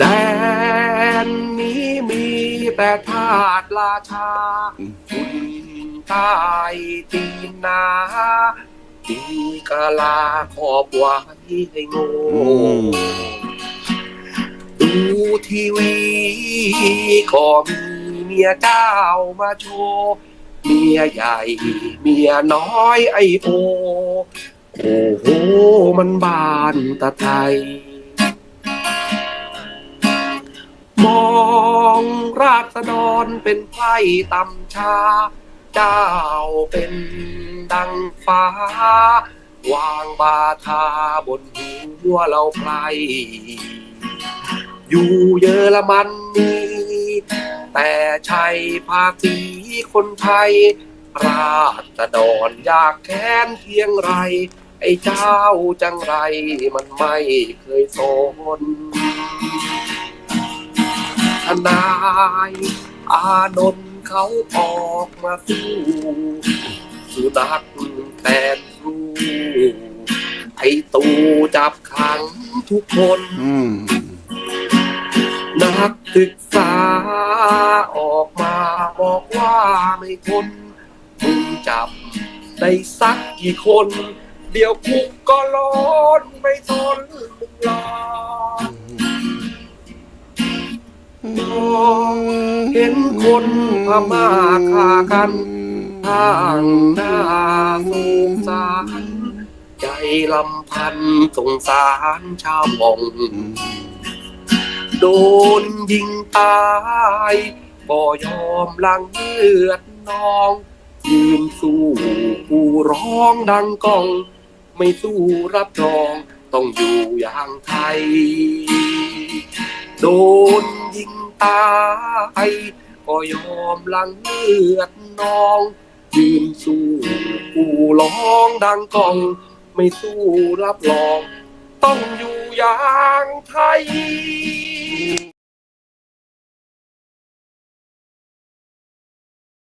แดนนี้มีแต่ทาสราชาคุณใต้ตีนนาตีกาลาขอบไว้ให้โง่ดูทีวีก็มีเมียเจ้ามาโชว์เมียใหญ่ เมียน้อยไอโอ โอ้โหมันบานตะไทย งราษฎรเป็นไพร่ตำชาเจ้าเป็นดังฟ้า วางบาทาบนหัวเราไพรอยู่เยอรมันนีแต่ใช่ภาคีคนไทย ราษฎรอยากแค้นเพียงไร ไอ้เจ้าจังไรมันไม่เคยสน นาย อานนท์เขาออกมาสู้สุนัขแทนครูไอ้ตูจับขังทุกคนอืมนักศึกษาออกมาบอกว่าไม่ทนมึงจับได้สักกี่คน เดี๋ยวคุกก็ร้อนไม่ทนมึงรอ มองเห็นคนพม่าฆ่ากันทางหน้าสงสาร ใจลำพันสงสารชาวมองโดนยิงตายก็ยอมลังเลือดนองยืนสู้ผู้ร้องดังกอง ไม่สู้รับรองต้องอยู่อย่างไทย โดนยิง ตายก็ยอมลังเลือดนองยืนสู้ผู้ร้องดังกอง ไม่สู้รับรอง ต้องอยู่อย่างไทย